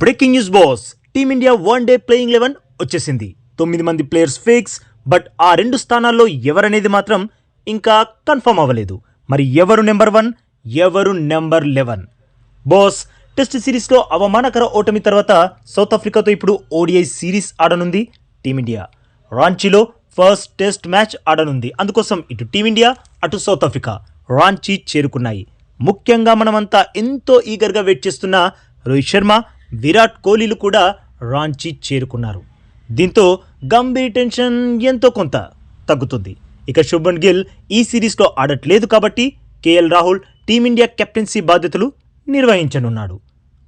Breaking news boss. Team India one day playing eleven వచ్చేసింది. తొమ్మిది మంది ప్లేయర్స్ ఫిక్స్ బట్ ఆ రెండు స్థానాల్లో ఎవరనేది మాత్రం ఇంకా కన్ఫర్మ్ అవ్వలేదు. మరి ఎవరు నెంబర్ వన్? ఎవరు నెంబర్ లెవెన్? బాస్ టెస్ట్ సిరీస్లో అవమానకర ఓటమి తర్వాత సౌత్ ఆఫ్రికాతో ఇప్పుడు ఓడిఐ సిరీస్ ఆడనుంది టీమిండియా. రాంచీలో ఫస్ట్ టెస్ట్ మ్యాచ్ ఆడనుంది. అందుకోసం ఇటు టీమిండియా అటు సౌత్ ఆఫ్రికా రాంచీ చేరుకున్నాయి. ముఖ్యంగా మనమంతా ఎంతో ఈగర్గా వెయిట్ చేస్తున్న రోహిత్ శర్మ విరాట్ కోహ్లీలు కూడా రాంచీ చేరుకున్నారు. దీంతో గంభీర్ టెన్షన్ ఎంతో కొంత తగ్గుతుంది. ఇక శుభన్ గిల్ ఈ సిరీస్లో ఆడట్లేదు కాబట్టి కేఎల్ రాహుల్ టీమిండియా కెప్టెన్సీ బాధ్యతలు నిర్వహించనున్నాడు.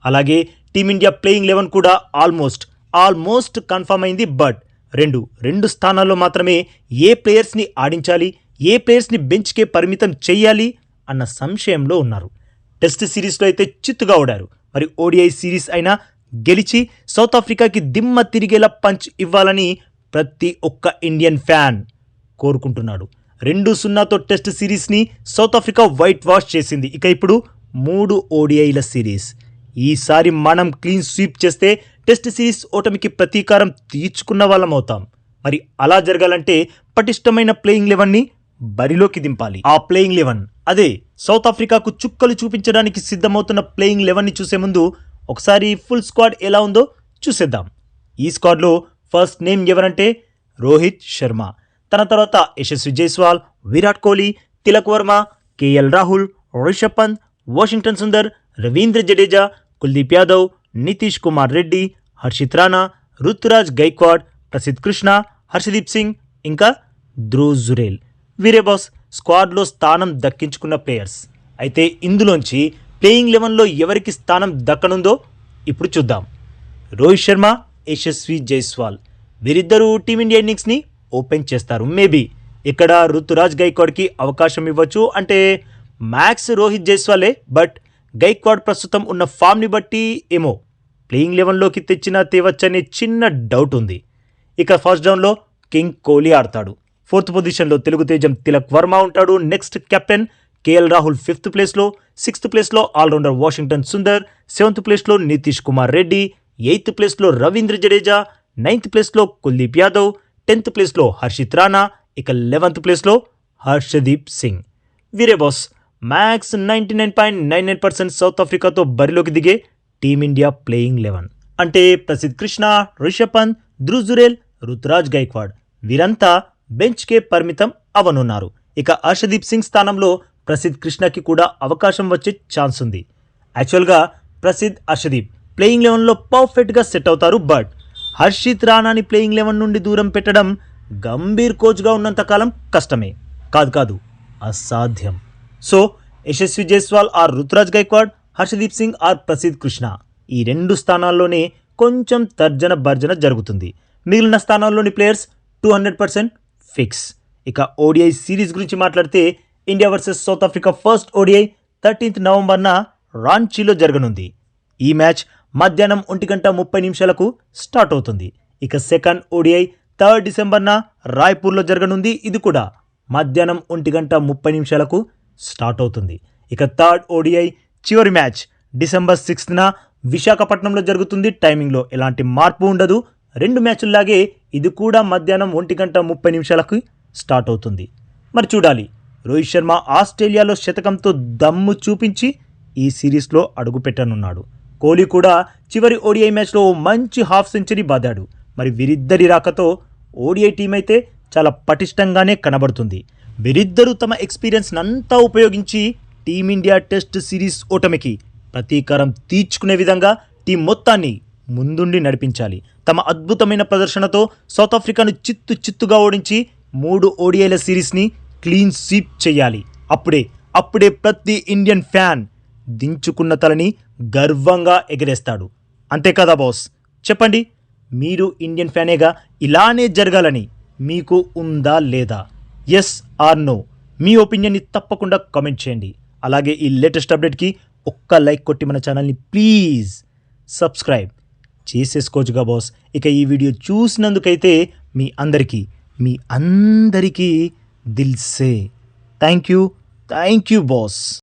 అలాగే టీమిండియా ప్లేయింగ్ లెవెన్ కూడా ఆల్మోస్ట్ ఆల్మోస్ట్ కన్ఫర్మ్ అయింది బట్ రెండు రెండు స్థానాల్లో మాత్రమే ఏ ప్లేయర్స్ని ఆడించాలి ఏ ప్లేయర్స్ని బెంచ్కే పరిమితం చేయాలి అన్న సంశయంలో ఉన్నారు. టెస్ట్ సిరీస్లో అయితే చిత్తుగా ఓడారు. మరి ఓడిఐ సిరీస్ అయినా గెలిచి సౌత్ ఆఫ్రికాకి దిమ్మ తిరిగేలా పంచ్ ఇవ్వాలని ప్రతి ఒక్క ఇండియన్ ఫ్యాన్ కోరుకుంటున్నాడు. రెండు సున్నాతో టెస్ట్ సిరీస్ని సౌత్ ఆఫ్రికా వైట్ వాష్ చేసింది. ఇక ఇప్పుడు మూడు ఓడిఐల సిరీస్. ఈసారి మనం క్లీన్ స్వీప్ చేస్తే టెస్ట్ సిరీస్ ఓటమికి ప్రతీకారం తీర్చుకున్న వాళ్ళం అవుతాం మరి అలా జరగాలంటే పటిష్టమైన ప్లేయింగ్ లెవెన్ని బరిలోకి దింపాలి. ఆ ప్లేయింగ్ లెవెన్. అదే సౌత్ ఆఫ్రికాకు చుక్కలు చూపించడానికి సిద్ధమవుతున్న ప్లేయింగ్ లెవెన్ని చూసే ముందు ఒకసారి ఫుల్ స్క్వాడ్ ఎలా ఉందో చూసేద్దాం. ఈ స్క్వాడ్లో ఫస్ట్ నేమ్ ఎవరంటే రోహిత్ శర్మ. తన తర్వాత యశస్వి జైస్వాల్ విరాట్ కోహ్లీ తిలక్ వర్మ కేఎల్ రాహుల్ రిషబ్ పంత్ వాషింగ్టన్ సుందర్ రవీంద్ర జడేజా కుల్దీప్ యాదవ్ నితీష్ కుమార్ రెడ్డి హర్షిత్ రాణా రుతురాజ్ గైక్వాడ్ ప్రసిద్ కృష్ణ హర్షదీప్ సింగ్ ఇంకా ధ్రువ్ జురేల్. వీరే బాస్ స్క్వాడ్లో స్థానం దక్కించుకున్న ప్లేయర్స్. అయితే ఇందులోంచి ప్లేయింగ్ లెవెన్లో ఎవరికి స్థానం దక్కనుందో ఇప్పుడు చూద్దాం. రోహిత్ శర్మ యశస్వి జైస్వాల్. వీరిద్దరూ టీమిండియా ఇన్నింగ్స్ని ఓపెన్ చేస్తారు. మేబీ ఇక్కడ ఋతురాజ్ గైక్వాడ్కి అవకాశం ఇవ్వచ్చు. అంటే మ్యాక్స్ రోహిత్ జైస్వాలే బట్ గైక్వాడ్ ప్రస్తుతం ఉన్న ఫామ్ని బట్టి ఏమో. ప్లేయింగ్ లెవెన్లోకి తెచ్చినా తేవచ్చనే చిన్న డౌట్ ఉంది. ఇక ఫస్ట్ డౌన్లో కింగ్ కోహ్లీ ఆడతాడు. ఫోర్త్ పొజిషన్లో తెలుగు తేజం తిలక్ వర్మ ఉంటాడు. Next captain KL Rahul fifth ప్లేస్లో సిక్స్త్ ప్లేస్లో ఆల్రౌండర్ వాషింగ్టన్ సుందర్ సెవెంత్ ప్లేస్లో నితీష్ కుమార్ రెడ్డి ఎయిత్ ప్లేస్లో రవీంద్ర జడేజా నైన్త్ ప్లేస్లో కుల్దీప్ యాదవ్ టెన్త్ ప్లేస్లో హర్షిత్ రాణా ఇక లెవెంత్ ప్లేస్లో హర్షదీప్ సింగ్. వీరే boss max ninety nine point nine nine percent south ఆఫ్రికాతో బరిలోకి దిగే టీమిండియా ప్లేయింగ్ లెవెన్. అంటే ప్రసిద్ధ్ కృష్ణ రిషబ్ పంత్ ధ్రువ్ జురేల్ రుతురాజ్ గైక్వాడ్. వీరంతా బెంచ్కే పరిమితం అవనున్నారు. ఇక హర్షదీప్ సింగ్ స్థానంలో ప్రసిద్ధ్ కృష్ణకి కూడా అవకాశం వచ్చే ఛాన్స్ ఉంది. యాక్చువల్గా ప్రసిద్ధ్ హర్షదీప్ ప్లేయింగ్ లెవెన్లో పర్ఫెక్ట్గా సెట్ అవుతారు బట్ హర్షిత్ రాణాని ప్లేయింగ్ లెవెన్ నుండి దూరం పెట్టడం గంభీర్ కోచ్గా ఉన్నంతకాలం కష్టమే. కాదు కాదు అసాధ్యం. So Yashasvi Jaiswal or Ruturaj Gaikwad Harshdeep Singh or Prasidh Krishna. ఈ రెండు స్థానాల్లోనే కొంచెం తర్జన భర్జన జరుగుతుంది. మిగిలిన స్థానాల్లోని players two hundred percent fix. ఇక ఓడిఐ సిరీస్ గురించి మాట్లాడితే India versus south Africa first ODI thirteenth నవంబర్న రాంచీలో జరగనుంది. ఈ మ్యాచ్ మధ్యాహ్నం ఒంటి గంట ముప్పై నిమిషాలకు స్టార్ట్ అవుతుంది. ఇక సెకండ్ ఓడిఐ థర్డ్ డిసెంబర్న రాయ్పూర్లో జరగనుంది ఇది కూడా. మధ్యాహ్నం ఒంటి గంట ముప్పై నిమిషాలకు స్టార్ట్ అవుతుంది. ఇక థర్డ్ ఓడిఐ చివరి మ్యాచ్ డిసెంబర్ సిక్స్త్న విశాఖపట్నంలో జరుగుతుంది. టైమింగ్లో ఎలాంటి మార్పు ఉండదు. రెండు మ్యాచ్ల్లాగే ఇది కూడా మధ్యాహ్నం ఒంటి గంట ముప్పై నిమిషాలకు స్టార్ట్ అవుతుంది. మరి చూడాలి. రోహిత్ శర్మ ఆస్ట్రేలియాలో శతకంతో దమ్ము చూపించి ఈ సిరీస్లో అడుగుపెట్టనున్నాడు కోహ్లీ కూడా చివరి ఓడిఐ మ్యాచ్లో ఓ మంచి హాఫ్ సెంచరీ బాదాడు. మరి వీరిద్దరి రాకతో ఓడిఐ టీం అయితే చాలా పటిష్టంగానే కనబడుతుంది. వీరిద్దరూ తమ ఎక్స్పీరియన్స్ అంతా ఉపయోగించి టీమిండియా టెస్ట్ సిరీస్ ఓటమికి ప్రతీకారం తీర్చుకునే విధంగా టీం మొత్తాన్ని ముందుండి నడిపించాలి. తమ అద్భుతమైన ప్రదర్శనతో సౌత్ ఆఫ్రికాను చిత్తు చిత్తుగా ఓడించి మూడు ఓడిఐల సిరీస్ని క్లీన్ స్వీప్ చేయాలి. అప్పుడే అప్పుడే ప్రతి ఇండియన్ ఫ్యాన్ దించుకున్న తలని గర్వంగా ఎగరేస్తాడు. అంతే కదా బాస్? చెప్పండి మీరు ఇండియన్ ఫ్యానేగా ఇలానే జరగాలని మీకు ఉందా లేదా? ఎస్ ఆర్ నో మీ ఒపీనియన్ని తప్పకుండా కామెంట్ చేయండి. అలాగే ఈ లేటెస్ట్ అప్డేట్కి ఒక్క లైక్ కొట్టి మన ఛానల్ని ప్లీజ్ సబ్స్క్రైబ్. చేసేసుకోవచ్చుగా బాస్. ఇక ఈ వీడియో చూసినందుకైతే మీ అందరికీ మీ అందరికీ దిల్సే thank you thank you boss.